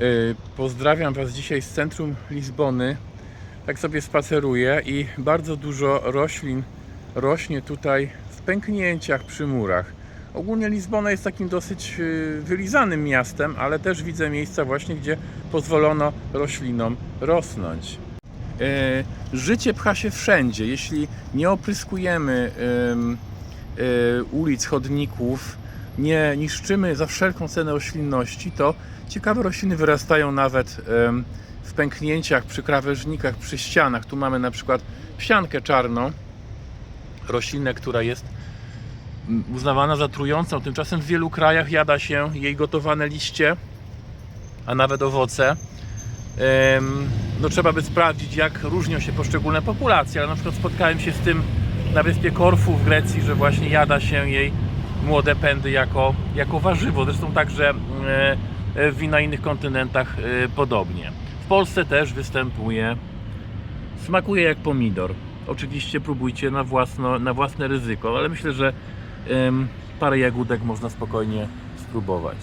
Y, Pozdrawiam Was dzisiaj z centrum Lizbony. Tak sobie spaceruję i bardzo dużo roślin rośnie tutaj w pęknięciach przy murach. Ogólnie Lizbona jest takim dosyć y, wylizanym miastem, ale też widzę miejsca właśnie, gdzie pozwolono roślinom rosnąć. E, Życie pcha się wszędzie. Jeśli nie opryskujemy em, ulic, chodników, nie niszczymy za wszelką cenę roślinności, to ciekawe rośliny wyrastają nawet w pęknięciach, przy krawężnikach, przy ścianach. Tu mamy na przykład psiankę czarną, roślinę, która jest uznawana za trującą. Tymczasem w wielu krajach jada się jej gotowane liście, a nawet owoce. No trzeba by sprawdzić, jak różnią się poszczególne populacje, ale na przykład spotkałem się z tym na wyspie Korfu w Grecji, że właśnie jada się jej młode pędy jako, jako warzywo. Zresztą także e, e, w na innych kontynentach e, podobnie. W Polsce też występuje. Smakuje jak pomidor. Oczywiście próbujcie na, własno, na własne ryzyko, ale myślę, że parę jagódek można spokojnie spróbować.